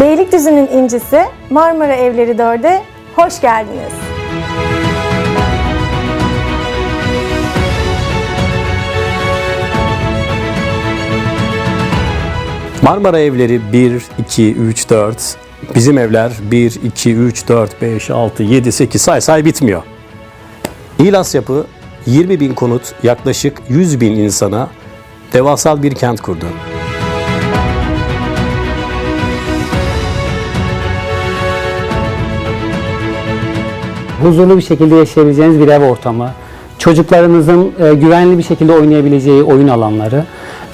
Beylikdüzü'nün incisi Marmara Evleri 4'e hoş geldiniz. Marmara evleri 1, 2, 3, 4. Bizim evler 1, 2, 3, 4, 5, 6, 7, 8 say say bitmiyor. İlas yapı 20 bin konut yaklaşık 100 bin insana devasal bir kent kurdu. Huzurlu bir şekilde yaşayabileceğiniz bir ev ortamı, çocuklarınızın e, güvenli bir şekilde oynayabileceği oyun alanları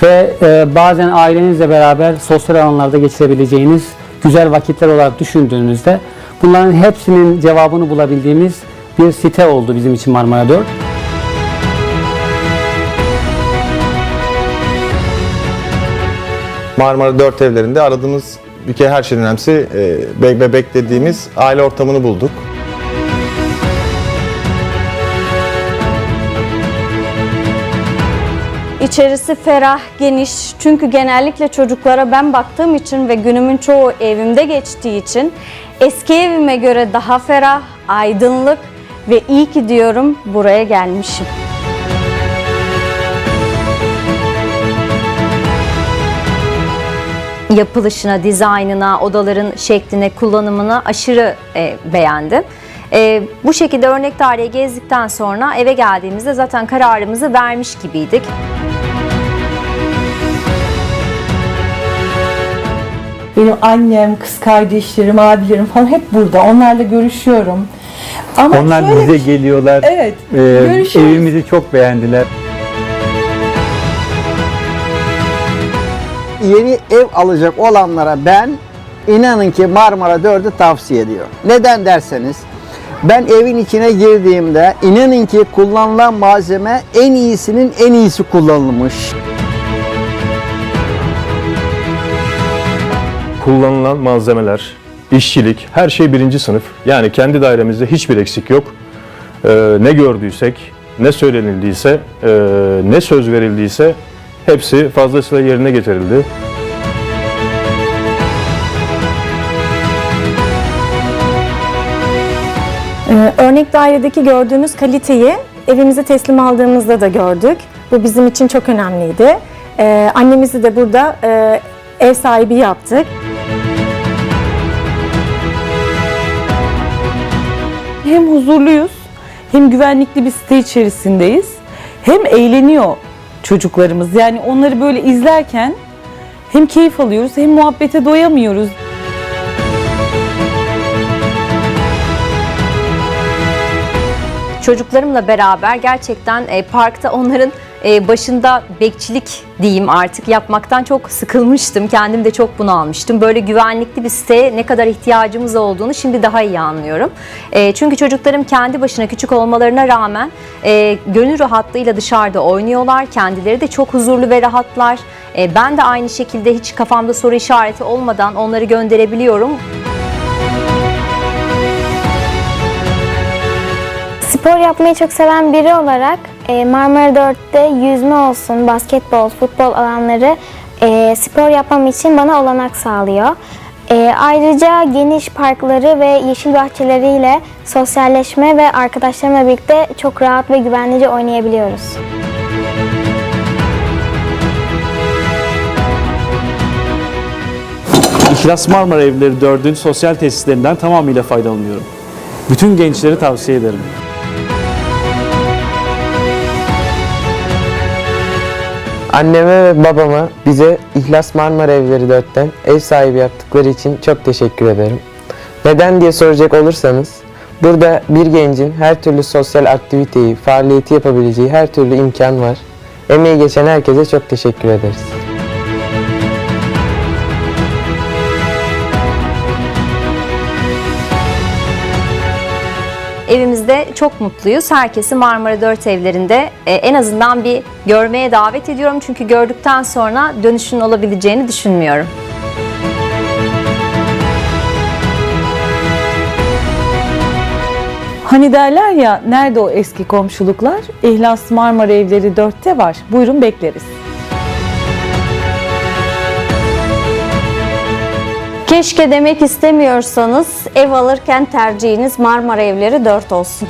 ve e, bazen ailenizle beraber sosyal alanlarda geçirebileceğiniz güzel vakitler olarak düşündüğünüzde bunların hepsinin cevabını bulabildiğimiz bir site oldu bizim için Marmara 4. Marmara 4 evlerinde aradığımız bir kere her şeyden önemlisi e, be- bebek dediğimiz aile ortamını bulduk. İçerisi ferah, geniş. Çünkü genellikle çocuklara ben baktığım için ve günümün çoğu evimde geçtiği için eski evime göre daha ferah, aydınlık ve iyi ki diyorum buraya gelmişim. yapılışına, dizaynına, odaların şekline, kullanımına aşırı e, beğendim. E, bu şekilde örnek tarihi gezdikten sonra eve geldiğimizde zaten kararımızı vermiş gibiydik. Benim annem, kız kardeşlerim, abilerim falan hep burada. Onlarla görüşüyorum. Ama Onlar şöyle bize bir- geliyorlar. Evet, Ee, görüşüyoruz. evimizi çok beğendiler. yeni ev alacak olanlara ben inanın ki Marmara 4'ü tavsiye ediyorum. Neden derseniz ben evin içine girdiğimde inanın ki kullanılan malzeme en iyisinin en iyisi kullanılmış. Kullanılan malzemeler, işçilik, her şey birinci sınıf. Yani kendi dairemizde hiçbir eksik yok. Ee, ne gördüysek, ne söylenildiyse, e, ne söz verildiyse hepsi fazlasıyla yerine getirildi. Ee, örnek dairedeki gördüğümüz kaliteyi evimize teslim aldığımızda da gördük. Bu bizim için çok önemliydi. Ee, annemizi de burada e, ev sahibi yaptık. Hem huzurluyuz, hem güvenlikli bir site içerisindeyiz. Hem eğleniyor çocuklarımız. Yani onları böyle izlerken hem keyif alıyoruz hem muhabbete doyamıyoruz. Çocuklarımla beraber gerçekten e, parkta onların e, başında bekçilik diyeyim artık yapmaktan çok sıkılmıştım. Kendim de çok bunu almıştım. Böyle güvenlikli bir siteye ne kadar ihtiyacımız olduğunu şimdi daha iyi anlıyorum. E, çünkü çocuklarım kendi başına küçük olmalarına rağmen e, gönül rahatlığıyla dışarıda oynuyorlar. Kendileri de çok huzurlu ve rahatlar. E, ben de aynı şekilde hiç kafamda soru işareti olmadan onları gönderebiliyorum. Spor yapmayı çok seven biri olarak Marmara 4'te yüzme olsun, basketbol, futbol alanları e, spor yapmam için bana olanak sağlıyor. E, ayrıca geniş parkları ve yeşil bahçeleriyle sosyalleşme ve arkadaşlarımla birlikte çok rahat ve güvenlice oynayabiliyoruz. İhlas Marmara Evleri 4'ün sosyal tesislerinden tamamıyla faydalanıyorum. Bütün gençleri tavsiye ederim. Anneme ve babama bize İhlas Marmara Evleri 4'ten ev sahibi yaptıkları için çok teşekkür ederim. Neden diye soracak olursanız, burada bir gencin her türlü sosyal aktiviteyi, faaliyeti yapabileceği her türlü imkan var. Emeği geçen herkese çok teşekkür ederiz. Evimizde çok mutluyuz. Herkesi Marmara 4 evlerinde e, en azından bir görmeye davet ediyorum. Çünkü gördükten sonra dönüşün olabileceğini düşünmüyorum. Hani derler ya nerede o eski komşuluklar? İhlas Marmara Evleri 4'te var. Buyurun bekleriz. Keşke demek istemiyorsanız ev alırken tercihiniz Marmara Evleri 4 olsun.